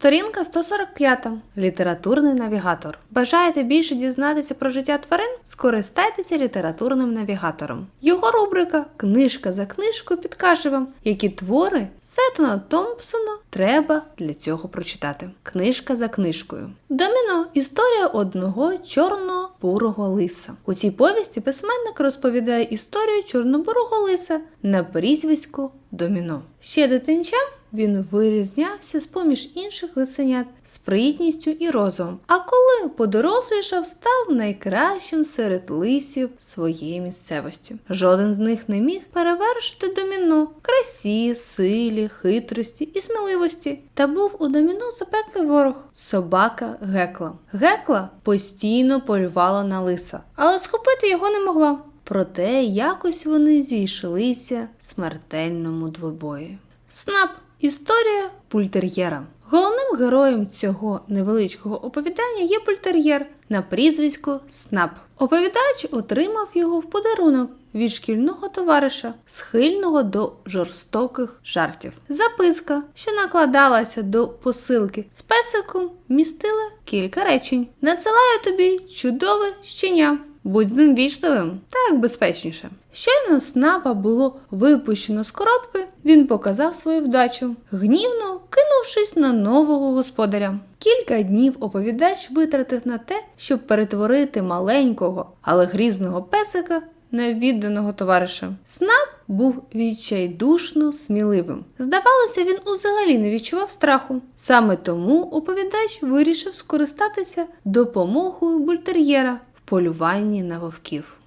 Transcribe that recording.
Сторінка 145. Літературний навігатор. Бажаєте більше дізнатися про життя тварин? Скористайтеся літературним навігатором. Його рубрика Книжка за книжкою підкаже вам, які твори Сеттона Томпсона треба для цього прочитати. Книжка за книжкою. Доміно історія одного чорно-бурого лиса. У цій повісті письменник розповідає історію чорнобурого лиса на прізвисько Доміно. Ще дитинчам він вирізнявся з поміж інших лисенят спритністю і розумом. А коли подорослішав, став найкращим серед лисів своєї місцевості. Жоден з них не міг перевершити доміно красі, силі, хитрості і сміливості. Та був у доміно запеклий ворог собака Гекла. Гекла постійно полювала на лиса, але схопити його не могла. Проте якось вони зійшлися в смертельному двобої. Снап історія пультер'єра. Головним героєм цього невеличкого оповідання є пультер'єр на прізвисько Снап. Оповідач отримав його в подарунок від шкільного товариша, схильного до жорстоких жартів. Записка, що накладалася до посилки з песиком, містила кілька речень. Надсилаю тобі чудове щеня. Будь з ним вічливим, так безпечніше. Щойно снапа було випущено з коробки, він показав свою вдачу, гнівно кинувшись на нового господаря. Кілька днів оповідач витратив на те, щоб перетворити маленького, але грізного песика на відданого товариша. Снап був відчайдушно сміливим. Здавалося, він узагалі не відчував страху. Саме тому оповідач вирішив скористатися допомогою бультер'єра полюванні на вовків.